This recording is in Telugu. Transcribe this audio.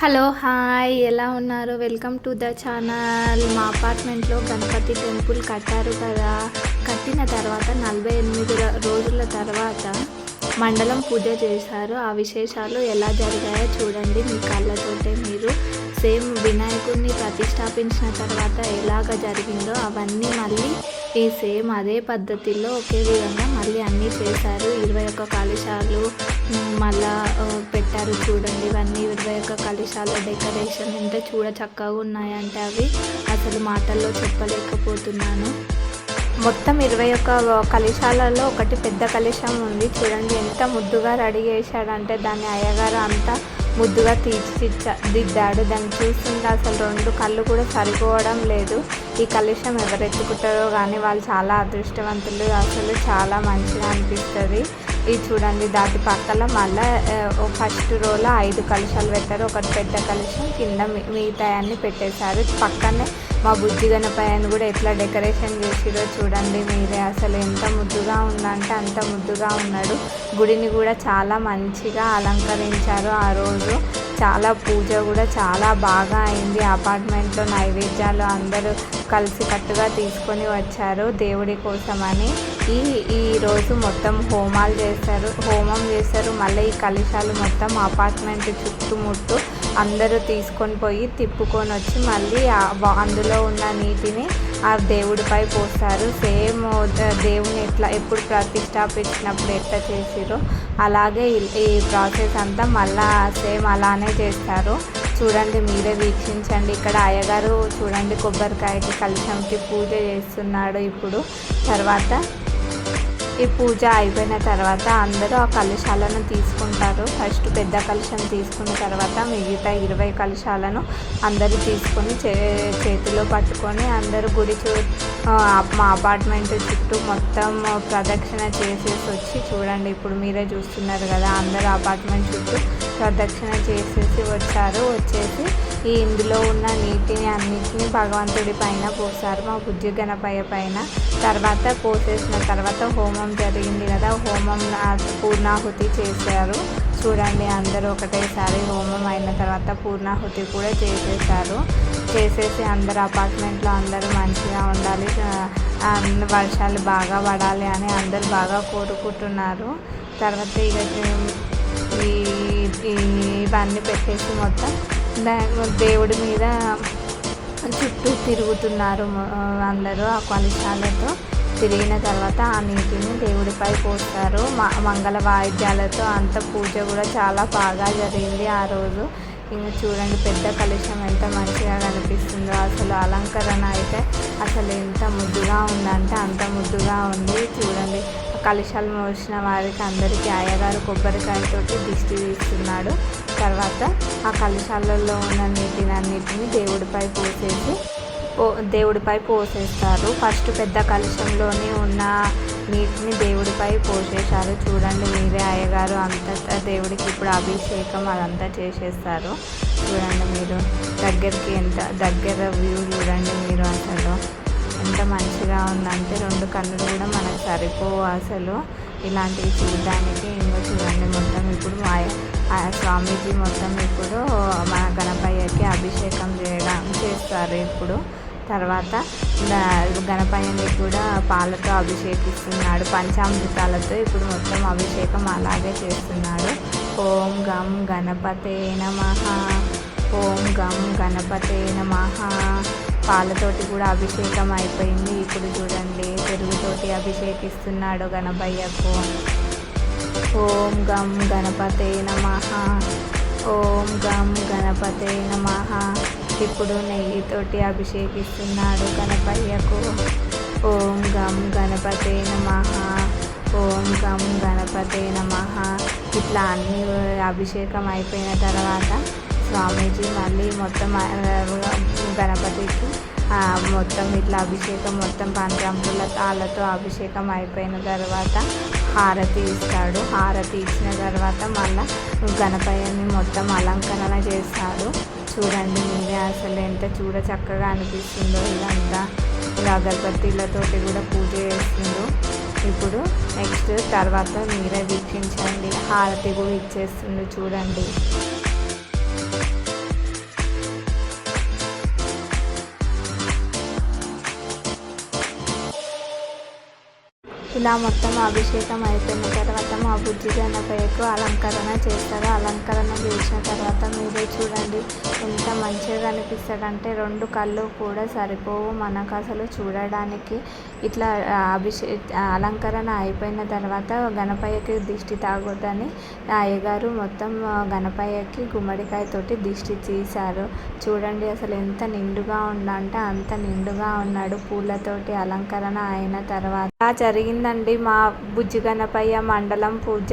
హలో హాయ్ ఎలా ఉన్నారు? Welcome to the channel. మా అపార్ట్మెంట్లో గణపతి టెంపుల్ కట్టారు కదా. కట్టిన తర్వాత నలభై ఎనిమిది రోజుల తర్వాత మండలం పూజ చేశారు. ఆ విశేషాలు ఎలా జరిగాయో చూడండి. మీ కళ్ళతోటే మీరు సేమ్ వినాయకుడిని ప్రతిష్టాపించిన తర్వాత ఎలాగ జరిగిందో అవన్నీ మళ్ళీ ఈ సేమ్ అదే పద్ధతిలో ఒకే విధంగా మళ్ళీ అన్నీ చేశారు. ఇరవై ఒక్క కలశాలు మళ్ళా పెట్టారు చూడండి. ఇవన్నీ ఇరవై ఒక్క కలశాల డెకరేషన్ ఎంత చూడ చక్కగా ఉన్నాయంటే అవి అసలు మాటల్లో చెప్పలేకపోతున్నాను. మొత్తం ఇరవై ఒక్క కలశాలలో ఒకటి పెద్ద కలశం ఉంది. చూడండి ఎంత ముద్దుగా రెడీ చేశాడంటే దాన్ని అయ్యగారు అంతా ముద్దుగా తీర్చిచ్చ దిద్దాడు. దాన్ని చూస్తుంటే అసలు రెండు కళ్ళు కూడా సరిపోవడం లేదు. ఈ కలుషం ఎవరు ఎత్తుకుంటారో కానీ వాళ్ళు చాలా అదృష్టవంతులు అసలు చాలా మంచిగా అనిపిస్తుంది. ఇది చూడండి దాటి పక్కన మళ్ళీ ఫస్ట్ రోలో ఐదు కలుషాలు పెట్టారు. ఒకటి పెద్ద కలుషం కింద మి- మిగతా అన్ని పెట్టేశారు. పక్కనే మా బుజ్జి గణపయ్యను కూడా ఎట్లా డెకరేషన్ చేసిరో చూడండి మీరే. అసలు ఎంత ముద్దుగా ఉందంటే అంత ముద్దుగా ఉన్నాడు. గుడిని కూడా చాలా మంచిగా అలంకరించారు ఆ రోజు. చాలా పూజ కూడా చాలా బాగా అయింది. అపార్ట్మెంట్లో నైవేద్యాలు అందరూ కలిసికట్టుగా తీసుకొని వచ్చారు దేవుడి కోసమని. ఈ ఈ రోజు మొత్తం హోమాలు చేస్తారు హోమం చేస్తారు మళ్ళీ ఈ కలశాలు మొత్తం అపార్ట్మెంట్ చుట్టుముట్టు అందరూ తీసుకొని పోయి తిప్పుకొని వచ్చి మళ్ళీ అందులో ఉన్న నీటిని ఆ దేవుడిపై పోస్తారు. సేమ్ దేవుని ఎట్లా ఎప్పుడు ప్రతిష్టాపించినప్పుడు ఎట్లా చేసిరో అలాగే ఈ- ప్రాసెస్ అంతా మళ్ళా సేమ్ అలానే చేస్తారు. చూడండి మీరే వీక్షించండి. ఇక్కడ అయ్యగారు చూడండి కొబ్బరికాయకి కలిసంకి పూజ చేస్తున్నాడు ఇప్పుడు. తర్వాత ఈ పూజ అయిపోయిన తర్వాత అందరూ ఆ కలశాలను తీసుకుంటారు. ఫస్ట్ పెద్ద కలశం తీసుకున్న తర్వాత మిగతా ఇరవై కలశాలను అందరూ తీసుకొని చే చేతిలో పట్టుకొని అందరూ గుడి చూ మా అపార్ట్మెంట్ చుట్టూ మొత్తం ప్రదక్షిణ చేసేసి వచ్చి చూడండి ఇప్పుడు మీరే చూస్తున్నారు కదా అందరూ అపార్ట్మెంట్ చుట్టూ ప్రదక్షిణ చేసేసి వచ్చారు. వచ్చేసి ఈ ఇందులో ఉన్న నీటిని అన్నిటిని భగవంతుడి పైన పోసారు. మా బుజ్జి గణపయ్య పైన. తర్వాత పోసేసిన తర్వాత హోమం జరిగింది కదా హోమం పూర్ణాహుతి చేశారు. చూడండి అందరూ ఒకటేసారి హోమం అయిన తర్వాత పూర్ణాహుతి కూడా చేసేసారు. చేసేసి అందరు అపార్ట్మెంట్లో అందరూ మంచిగా ఉండాలి. వర్షాలు బాగా పడాలి అని అందరూ బాగా కోరుకుంటున్నారు. తర్వాత ఇక ఈ ఇవన్నీ పెట్టేసి మొత్తం దేవుడి మీద చుట్టూ తిరుగుతున్నారు అందరూ ఆ కలశాలతో. తిరిగిన తర్వాత ఆ నీటిని దేవుడిపై పోస్తారు. మ- మంగళ వాయిద్యాలతో అంత పూజ కూడా చాలా బాగా జరిగింది ఆ రోజు. ఇంకా చూడండి పెద్ద కలుషం ఎంత ఉందో అసలు అలంకరణ అయితే అసలు ఎంత ముద్దుగా ఉందంటే అంత ముద్దుగా ఉంది. చూడండి కలుషాలు మోసిన వారికి అందరికీ అయ్యగారు కొబ్బరికాయతోటి దిష్టి తీస్తున్నాడు. తర్వాత ఆ కలుషాలలో ఉన్న నీటిని అన్నిటిని దేవుడిపై పోసేసి పో దేవుడిపై పోసేస్తారు. ఫస్ట్ పెద్ద కలుషంలోనే ఉన్న నీటిని దేవుడిపై పోసేశారు. చూడండి మీరే అయ్యగారు అంత దేవుడికి ఇప్పుడు అభిషేకం అదంతా చేసేస్తారు. చూడండి మీరు దగ్గరికి ఎంత దగ్గర వ్యూ చూడండి మీరు అసలు. ఎంత మంచిగా ఉందంటే రెండు కన్నులు కూడా మనకు సరిపోవు అసలు. ఇలాంటివి చూడడానికి ఇంకా చూడండి మొత్తం ఇప్పుడు మా ఆ స్వామీజీ మొత్తం ఇప్పుడు మన గణపయ్యకి అభిషేకం చేయడం చేస్తారు ఇప్పుడు. తర్వాత గణపయ్యని కూడా పాలతో అభిషేకిస్తున్నాడు. పంచామృతాలతో ఇప్పుడు మొత్తం అభిషేకం అలాగే చేస్తున్నాడు. ఓం గం గణపతే నమ ఓం గం గణపతే నమ. పాలతోటి కూడా అభిషేకం అయిపోయింది. ఇప్పుడు చూడండి పెరుగుతోటి అభిషేకిస్తున్నాడు గణపయ్యకు ఓం గం గణపతే నమ ఓం గం గణపతే నమ. ఇప్పుడు నెయ్యితోటి అభిషేకిస్తున్నాడు గణపయ్యకు. ఓం గం గణపతే నమ. ఓం గం గణపతే నమ. ఇట్లా అన్ని అభిషేకం అయిపోయిన తర్వాత స్వామీజీ మళ్ళీ మొత్తం గణపతికి మొత్తం ఇట్లా అభిషేకం మొత్తం పంచామృల తాళ్ళతో అభిషేకం అయిపోయిన తర్వాత హారతి ఇస్తాడు. హారతి ఇచ్చిన తర్వాత మళ్ళీ గణపయ్యని మొత్తం అలంకరణ చేస్తాడు. చూడండి మీరే అసలు ఎంత చూడ చక్కగా అనిపిస్తుందో ఇదంతా. ఇలా అగరబత్తీలతో కూడా పూజ చేస్తుందో ఇప్పుడు నెక్స్ట్ తర్వాత మీరే వీక్షించండి. హారతి కూడా ఇచ్చేస్తుంది చూడండి. ఇలా మొత్తం అభిషేకం అయిపోయిన తర్వాత బుజ్జి గణపయ్యకు అలంకరణ చేస్తారు. అలంకరణ చేసిన తర్వాత మీరే చూడండి ఎంత మంచిగా కనిపిస్తాడంటే రెండు కళ్ళు కూడా సరిపోవు మనకు అసలు చూడడానికి. ఇట్లా అభిషే అలంకరణ అయిపోయిన తర్వాత గణపయ్యకి దిష్టి తాగొద్దని అయ్యగారు మొత్తం గణపయ్యకి గుమ్మడికాయతోటి దిష్టి తీశారు. చూడండి అసలు ఎంత నిండుగా ఉందంటే అంత నిండుగా ఉన్నాడు పూలతోటి అలంకరణ అయిన తర్వాత. ఇలా జరిగిందండి మా బుజ్జి గణపయ్య మండలం పూజ.